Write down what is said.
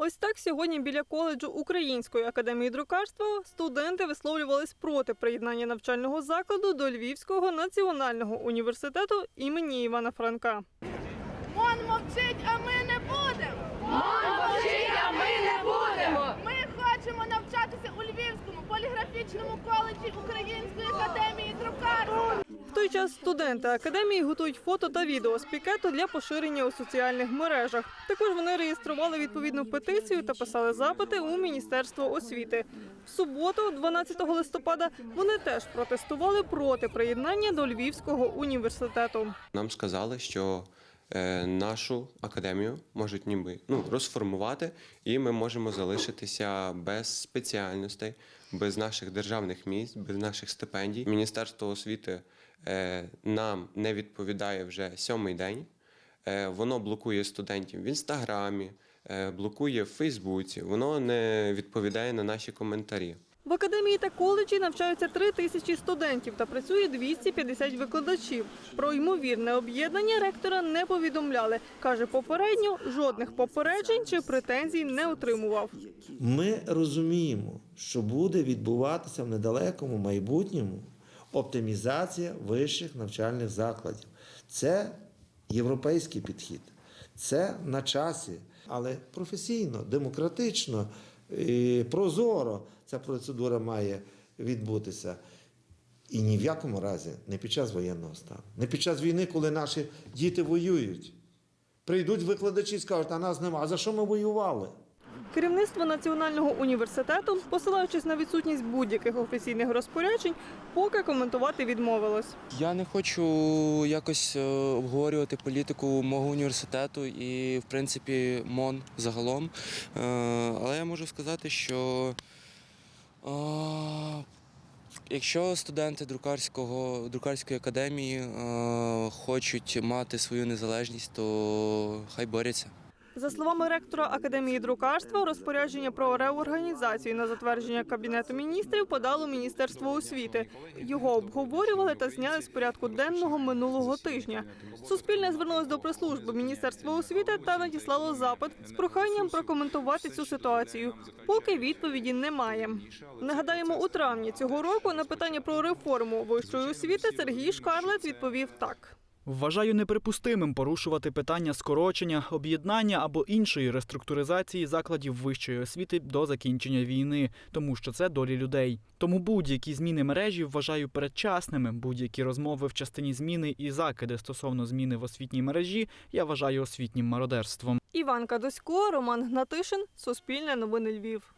Ось так сьогодні біля коледжу Української академії друкарства студенти висловлювались проти приєднання навчального закладу до Львівського національного університету імені Івана Франка. МОН мовчить, а ми не будемо. МОН мовчить, а ми не будемо. Ми хочемо навчатися у Львівському поліграфічному коледжі Української академії друкарства. В той час студенти академії готують фото та відео з пікету для поширення у соціальних мережах. Також вони реєстрували відповідну петицію та писали запити у Міністерство освіти. В суботу, 12 листопада, вони теж протестували проти приєднання до Львівського університету. Нам сказали, що нашу академію можуть ніби ну, розформувати, і ми можемо залишитися без спеціальностей, без наших державних місць, без наших стипендій. Міністерство освіти е, нам не відповідає вже сьомий день. Е, воно блокує студентів в інстаграмі, е, блокує в Фейсбуці, воно не відповідає на наші коментарі. В академії та коледжі навчаються три тисячі студентів та працює 250 викладачів. Про ймовірне об'єднання ректора не повідомляли. Каже, попередньо жодних попереджень чи претензій не отримував. Ми розуміємо, що буде відбуватися в недалекому майбутньому оптимізація вищих навчальних закладів. Це європейський підхід, це на часі, але професійно, демократично, і прозоро ця процедура має відбутися. І ні в якому разі не під час воєнного стану, не під час війни, коли наші діти воюють. Прийдуть викладачі і скажуть, а нас нема. А за що ми воювали? Керівництво національного університету, посилаючись на відсутність будь-яких офіційних розпоряджень, поки коментувати відмовилось. Я не хочу якось е, обговорювати політику мого університету і, в принципі, МОН загалом. Е, Але я можу сказати, що е, якщо студенти друкарського, друкарської академії хочуть мати свою незалежність, то хай борються. За словами ректора академії друкарства, розпорядження про реорганізацію на затвердження кабінету міністрів подало міністерство освіти. Його обговорювали та зняли з порядку денного минулого тижня. Суспільне звернулось до прес-служби міністерства освіти та надіслало запит з проханням прокоментувати цю ситуацію. Поки відповіді немає. Нагадаємо, у травні цього року на питання про реформу вищої освіти Сергій Шкарлет відповів так. Вважаю неприпустимим порушувати питання скорочення, об'єднання або іншої реструктуризації закладів вищої освіти до закінчення війни, тому що це долі людей. Тому будь-які зміни мережі вважаю передчасними. Будь-які розмови в частині зміни і закиди стосовно зміни в освітній мережі я вважаю освітнім мародерством. Іванка Досько, Роман Гнатишин, Суспільне новини Львів.